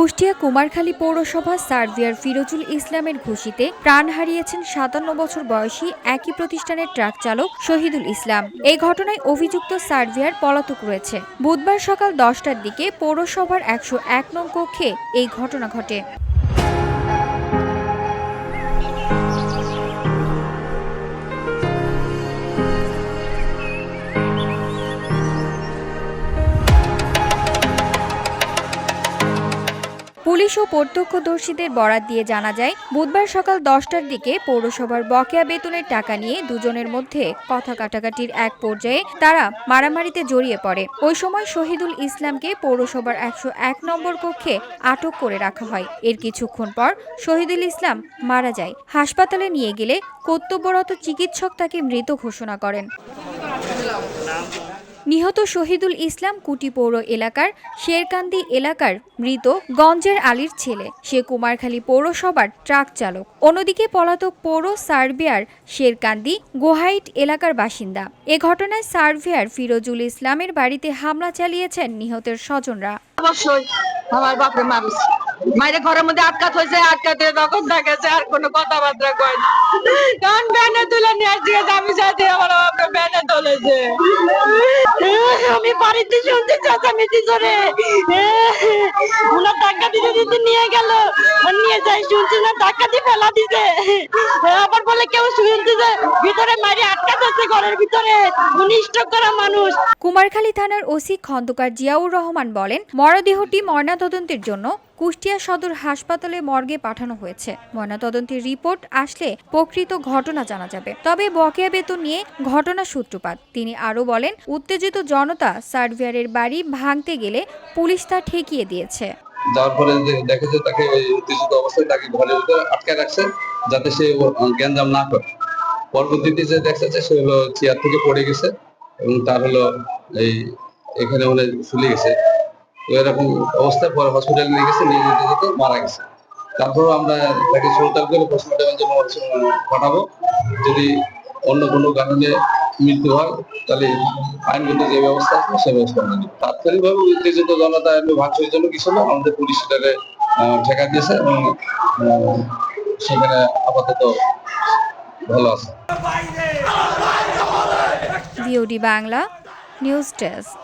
কুষ্টিয়া কুমারখালী পৌরসভা সার্ভিয়ার ফিরোজুল ইসলামের ঘুষিতে প্রাণ হারিয়েছেন সাতান্ন বছর বয়সী একই প্রতিষ্ঠানের ট্রাক চালক শহীদুল ইসলাম। এই ঘটনায় অভিযুক্ত সার্ভিয়ার পলাতক রয়েছে। বুধবার সকাল দশটার দিকে পৌরসভার একশো এক নং কক্ষে এই ঘটনা ঘটে। পুলিশ ও প্রত্যক্ষদর্শীদের বরাত দিয়ে জানা যায়, বুধবার সকাল দশটার দিকে পৌরসভার বকেয়া বেতনের টাকা নিয়ে দুজনের মধ্যে কথা কাটাকাটির এক পর্যায়ে তারা মারামারিতে জড়িয়ে পড়ে। ওই সময় শহীদুল ইসলামকে পৌরসভার একশো এক নম্বর কক্ষে আটক করে রাখা হয়। এর কিছুক্ষণ পর শহীদুল ইসলাম মারা যায়। হাসপাতালে নিয়ে গেলে কর্তব্যরত চিকিৎসক তাকে মৃত ঘোষণা করেন। নিহত শহীদুল ইসলাম কুটি পৌর এলাকার শেরকান্দি এলাকার মৃত গঞ্জের আলীর ছেলে। সে কুমারখালী পৌরসভার ট্রাক চালক। অন্যদিকে পলাতক পৌর সার্ভিয়ার শেরকান্দি গোহাইট এলাকার বাসিন্দা। এ ঘটনায় সার্ভিয়ার ফিরোজুল ইসলামের বাড়িতে হামলা চালিয়েছেন নিহতের স্বজনরা। ঘরের মধ্যে আটকাত হয়েছে, আটকাতে তখন আর কোনো কথাবার্তা কয় কারণ ব্যানে তুলে নিয়ে আসছে, আমি সাথে আমার বাপরে ব্যানে তুলেছে। আমি বাড়িতে শুনতে চাচামিতি করে? টাকা দিতে দিতে নিয়ে গেল। নিয়ে যাই শুনছি না টাকা দিয়ে ফেলা দিছে। আবার বলে কেউ শুনছে যে ভিতরে মারি আটকাত আছে ঘরের ভিতরে। উনি করা মানুষ। কুমারখালী থানার ওসি খন্দকার জিয়াউর রহমান বলেন, মরদেহটি ময়নাতদন্তের জন্য কুষ্টিয়া সদর হাসপাতালে মর্গে পাঠানো হয়েছে। ময়নাতদন্তের রিপোর্ট আসলে প্রকৃত ঘটনা জানা যাবে। তবে বকেয়া বেতন নিয়ে ঘটনা সূত্রপাত। তিনি আরও বলেন, উত্তেজিত জনতা সার্ভিয়ারের বাড়ি ভাঙতে গেলে পুলিশ তা ঠেকিয়ে দিয়েছে। যাওয়ার পরে যে- দেখে যে তাকে ওই উত্তেজিত অবস্থায় তাকে ঘরের ভিতরে আটকে রাখছে যাতে সে জ্ঞানজাম না করে। পরবর্তীতে যে দেখছে সে হলো চেয়ার থেকে পড়ে গেছে এবং তার হলো এই এখানে মানে ফুলে গেছে। এরকম অবস্থায় পরে হসপিটালে নিয়ে গেছে, নিয়ে যেতে যেতে মারা গেছে। তারপর আমরা তাকে সুরতাল করে পোস্টমর্টমের জন্য পাঠাবো। যদি অন্য কোনো কারণে মৃত্যু হয় তাহলে আইনগত যে ব্যবস্থা আছে সে ব্যবস্থা নিব। তাৎক্ষণিকভাবে উত্তেজিত জনতা এমনি ভাঙচুরের জন্য কিছু না আমাদের পুলিশ সেটাকে ঠেকা দিয়েছে এবং সেখানে আপাতত ভালো আছে। VOD Bangla news desk.